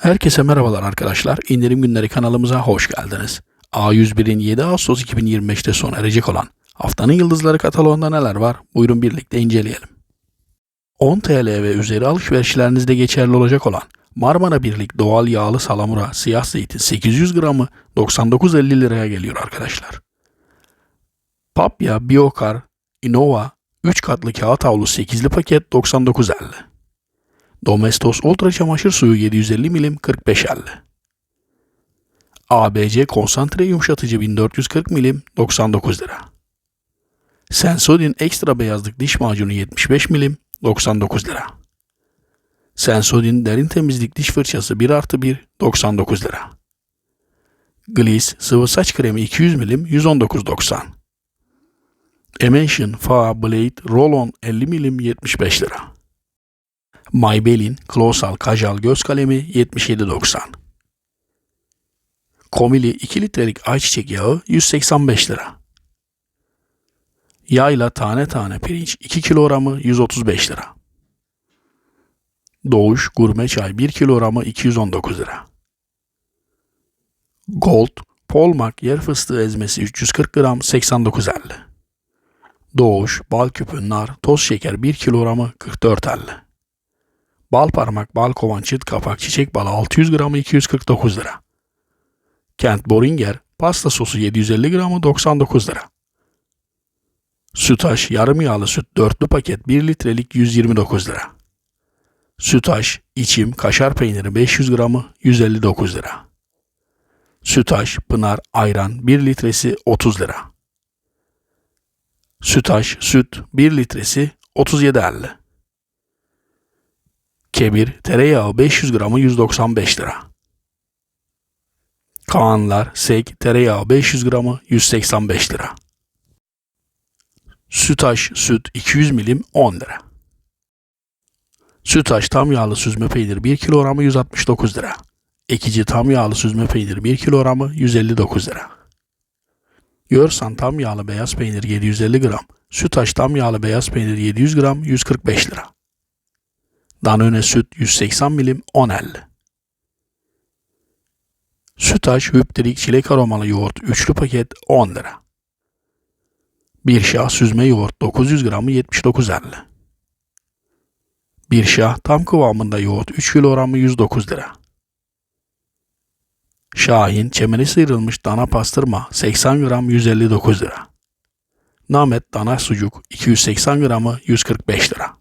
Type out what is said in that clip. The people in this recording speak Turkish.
Herkese merhabalar arkadaşlar. İndirim günleri kanalımıza hoş geldiniz. A101'in 7 Ağustos 2025'te sona erecek olan haftanın yıldızları kataloğunda neler var? Buyurun birlikte inceleyelim. 10 TL ve üzeri alışverişlerinizde geçerli olacak olan Marmara Birlik doğal yağlı salamura siyah zeytin 800 gramı 99.50 liraya geliyor arkadaşlar. Papya Biokar Innova 3 katlı kağıt havlu 8'li paket 99.50. Domestos Ultra çamaşır suyu 750 milim 45.50. ABC konsantre yumuşatıcı 1440 milim 99 lira. Sensodyne ekstra beyazlık diş macunu 75 milim 99 lira. Sensodyne derin temizlik diş fırçası 1 artı 1 99 lira. Gliss sıvı saç kremi 200 milim 119.90. Emulsion Fa Blade Roll-On 50 milim 75 lira. Maybelline Klosal Kajal göz kalemi 77.90. Komili 2 litrelik ayçiçek yağı 185 lira. Yayla tane tane pirinç 2 kilogramı 135 lira. Doğuş gurme çay 1 kilogramı 219 lira. Gold Polmak yer fıstığı ezmesi 340 gram 89.50. Doğuş bal küpü nar toz şeker 1 kilogramı 44.50. Bal parmak, bal kovan, çıt kapak, çiçek balı 600 gramı 249 lira. Kent Boringer pasta sosu 750 gramı 99 lira. Sütaş yarım yağlı süt dörtlü paket 1 litrelik 129 lira. Sütaş içim kaşar peyniri 500 gramı 159 lira. Sütaş pınar ayran 1 litresi 30 lira. Sütaş süt 1 litresi 37.50. Kebir tereyağı 500 gramı 195 lira. Kaanlar sek tereyağı 500 gramı 185 lira. Sütaş süt 200 milim 10 lira. Sütaş tam yağlı süzme peynir 1 kilogramı 169 lira. Ekici tam yağlı süzme peynir 1 kilogramı 159 lira. Yorsan tam yağlı beyaz peynir 750 gram. Sütaş tam yağlı beyaz peynir 700 gram 145 lira. Danone süt 180 milim 10.50. Sütaş hüptrik çilek aromalı yoğurt üçlü paket 10 lira. Bir şah süzme yoğurt 900 gramı 79.50. Bir şah tam kıvamında yoğurt 3 kilogramı 109 lira. Şahin çemeni sıyrılmış dana pastırma 80 gram 159 lira. Namet dana sucuk 280 gramı 145 lira.